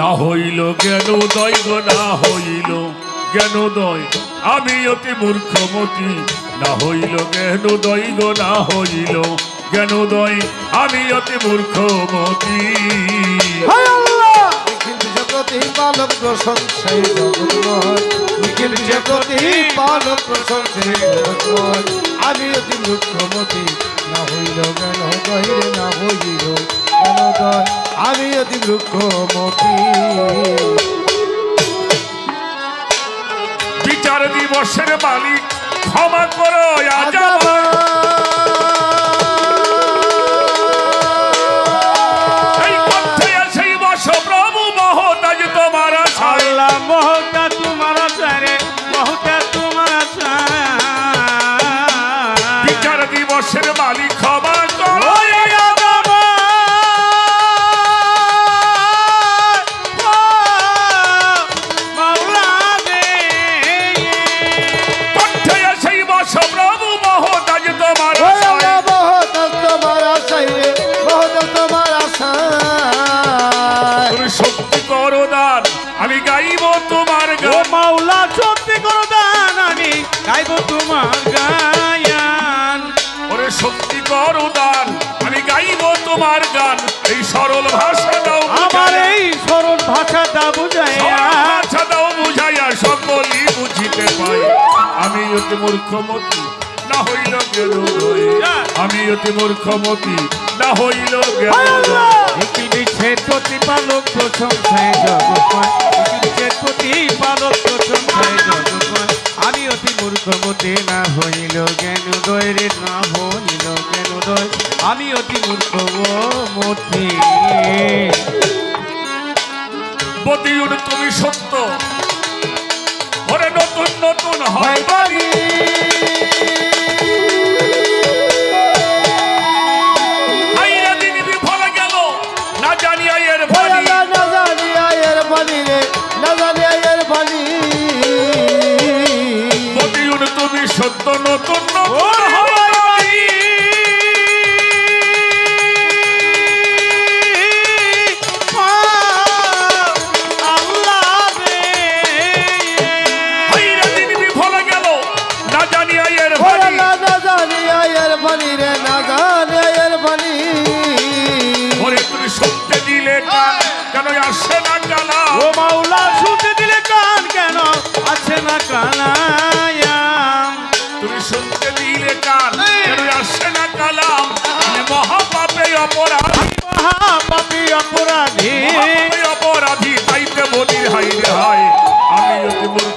না হইল জ্ঞানোদয় গো, না হইল জ্ঞানোদয় আমি অতি মূর্খমতি, না হইল জ্ঞানোদয় গো, না হইল জ্ঞানোদয় আমি অতি মূর্খমতি। পালক প্রশংসাই নিখিল জগতি পালক আমি অতি মূর্খমতি না হইল কেন? কহিলে না হইল জ্ঞানোদয় আমি অতি মূর্খমতি বিচার দিবসের মালিক ক্ষমা করো আজাব অতি মূর্খমতি না হইল জ্ঞানোদয় আমি অতি মূর্খমতি না হইল জ্ঞানোদয় নিখিল বিশ্বের প্রতিপালক প্রশংসায় জগৎময় নিখিল বিশ্বের প্রতিপালক প্রশংসায় জগৎময় আমি অতি মূর্খমতে না হইল জ্ঞান উদয় রে না হইল জ্ঞান উদয় আমি অতি মূর্খ মতি। বদিউন তুমি সত্য। নতুন নতুন হয় বাড়ি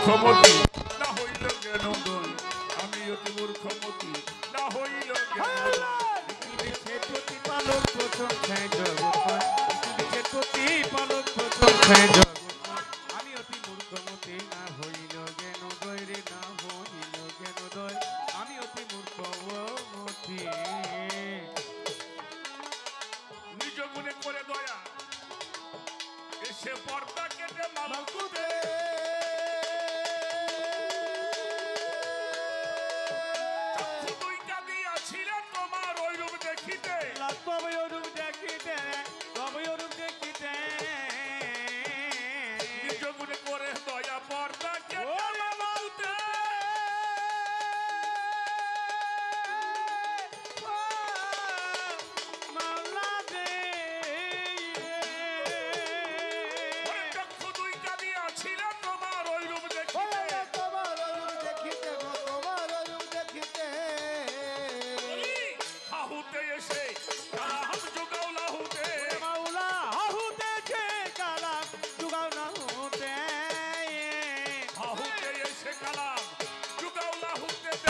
মূর্খমতি। না হইল জ্ঞানোদয় আমি অতি মূর্খমতি। না হইল প্রতিপালক প্রশংসায় বিশ্বের প্রতিপালক প্রশংসায় জগৎময় let's Latobio,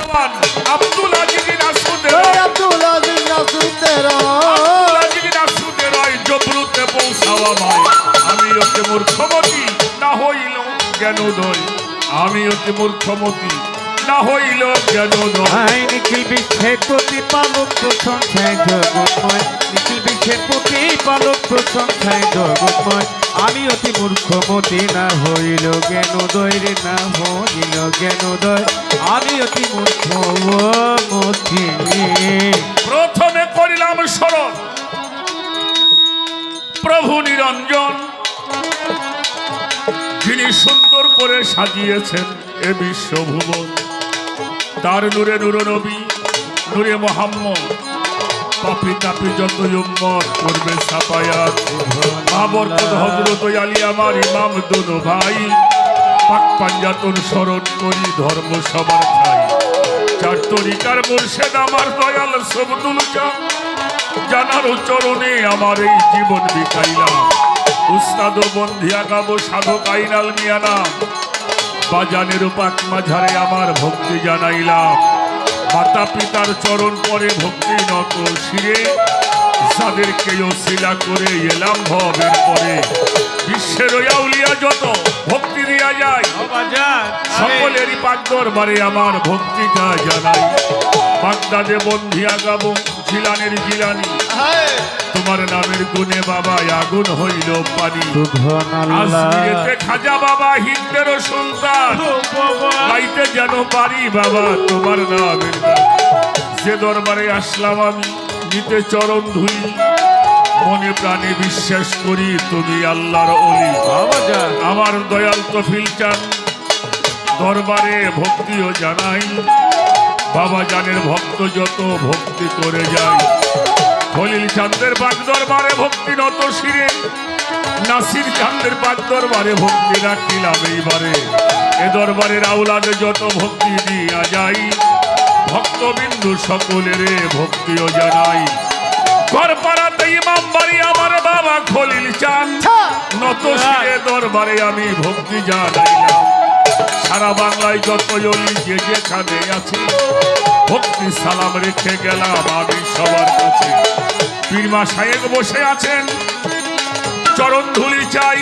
দেওয়ান আব্দুল আজিজ নাসুদে ওই আব্দুল আজিজ নাসুর তেরা আব্দুল আজিজ নাসুদে রয় জবরুতে পৌঁছাওয়া ভাই। আমি অতি মূর্খমতি না হইল জ্ঞানোদয় আমি অতি মূর্খমতি না হইল জ্ঞানোদয় নিখিল বিশ্বের প্রতিপালক প্রশংসায় জগৎময়। নিখিল বিশ্বের প্রতিপালক প্রশংসায় জগৎময়। আমি অতি মূর্খমতি না হইল জ্ঞানোদয় রে? না হইল জ্ঞানোদয় আমি অতি মূর্খমতি প্রথমে করিলাম স্মরণ। প্রভু নিরঞ্জন, যিনি সুন্দর করে সাজিয়েছেন এ বিশ্বভুবন তার নূরে নূর নবী নূরে মোহাম্মদ পাপি তাপি যত উম্মত করবে সাপায়াত আবরকত হজরত আলী আমার ইমাম দুনো ভাই। পাক পাঞ্জাতন স্মরণ করি, ধর্ম সবার খাই চার তরিকার মুর্শেদ আমার দয়াল সবদুল জানার চরণে আমার এই জীবন বিকাইলাম উস্তাদ বন্ধিয়া গাবো সাধক আইনাল মিয়ানা বাজানের পাক মাঝারে আমার ভক্তি জানাইলাম। মাতা পিতার চরণ পরে ভক্তি নত শিরে যাদেরকেও শিলা করে এলাম ভবের পরে। বিশ্বের আউলিয়া যত, ভক্তি দিয়া যায়। সকলেরই পাক দরবারে আমার ভক্তিটা জানাই। বাগদাদে বন্ধিয়া গাবো জিলানের জিলানি। তোমার নামের গুণে বাবা আগুন হইল পানি। খাজা বাবা হিন্দের সুলতান গাইতে যেন পারি বাবা তোমার নামের গান। যে দরবারে আসলাম আমি নিতে চরণ ধুই। মনে প্রাণে বিশ্বাস করি তুমি আল্লাহর অলি। আমার দয়াল তফিল চান দরবারে ভক্তিও জানাই। বাবা জানের ভক্ত যত ভক্তি করে যায় খলিল চাঁদের বাগ দরবারে ভক্তি নত শিরে। নাসির চাঁদের বাগ দরবারে ভক্তি রাখিলাম এইবারে। এ দরবারের আউলাদে যত ভক্তি দিয়া যাই ভক্তবিন্দু সকলের ভক্তিও জানাই। ঘরপাড়াতে ইমাম বাড়ি আমার বাবা খলিল চান নত শিরে দরবারে আমি ভক্তি জানাইলাম। সারা বাংলায় যত অলি যে যেখানে আছে, ভক্তি সালাম রেখে গেলাম আমি সবার কাছে। পীরমা সাহেব বসে আছেন, চরণ ধুলি চাই।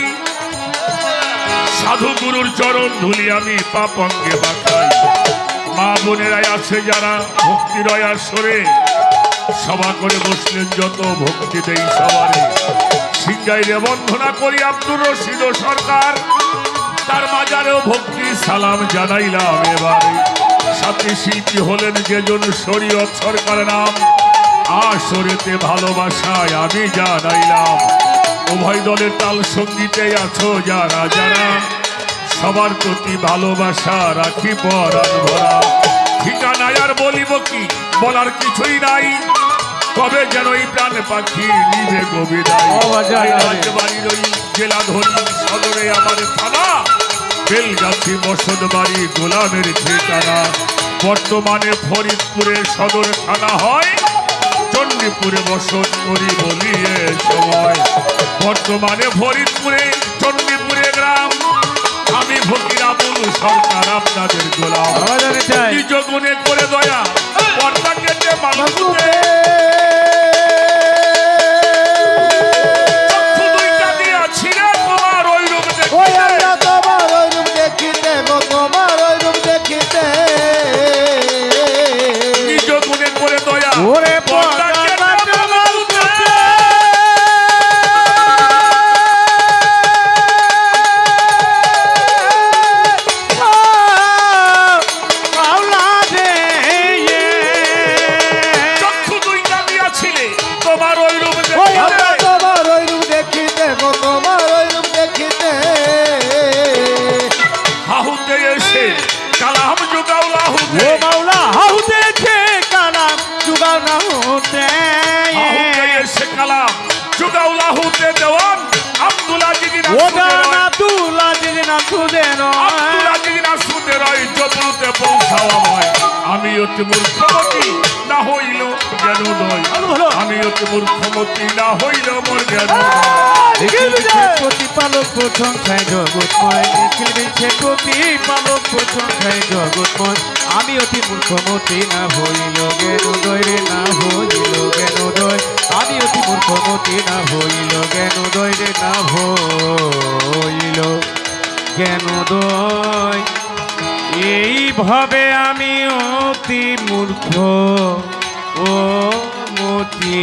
সাধু গুরুর চরণ ধুলি আমি পাপঙ্গে বাখাই মা বোনেরাই আছে যারা ভক্তি রয়ার সরে সভা করে বসলেন, যত ভক্তি দেই সবারে। সিংগাইরে বন্ধনা করি আব্দুর রশিদ সরকার। তার মাজারেও ভক্তি সালাম জানাইলাম এবারে। সাথে শিল্পী হলেন যেজন শরীয়ত সরকার নাম। আসরেতে ভালোবাসায় আমি জানাইলাম। উভয় দলের তাল সঙ্গীতে আছো যারা যারা। সবার প্রতি ভালোবাসা রাখি পরাণ ভরা। ঠিকানায় আর বলিব কি? বলার কিছুই নাই। কবে যেন এই প্রাণ পাখি নিভে ওই জেলা ধরি সদরে আমার থানা। বেলগাছি বসত বাড়ি গোলামের ঠিকানা। বর্তমানে ফরিদপুরে সদর থানা হয় চণ্ডীপুরে বসত করি বলি এ সময়। বর্তমানে ফরিদপুরে চণ্ডীপুরে গ্রাম। আমি ফকির আবুল সরকার আপনাদের গোলাম। গুণে করে দয়া পর্দা কেটে মানুষ আমি অতি মূর্খমতি না হইল জ্ঞান নয়। আমি অতি মূর্খমতি না হইল মোর জ্ঞান প্রতিপালক প্রশংসায় জগৎময় নিখিল বিচ্ছে প্রতিপালক প্রশংসায় জগৎময় আমি অতি মূর্খমতি না হইল জ্ঞান উদয় রে না হইল জ্ঞান উদয় আমি অতি মূর্খমতি না হইল জ্ঞান উদয় রে না হইল জ্ঞান উদয় এইভাবে আমি অতি মূর্খ ও মতি?